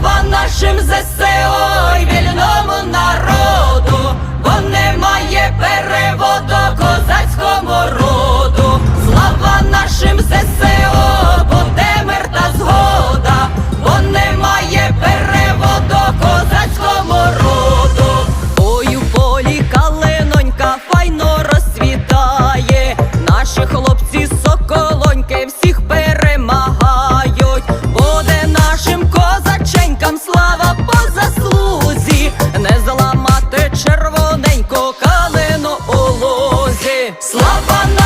Слава нашим ЗСО і народу! Слава!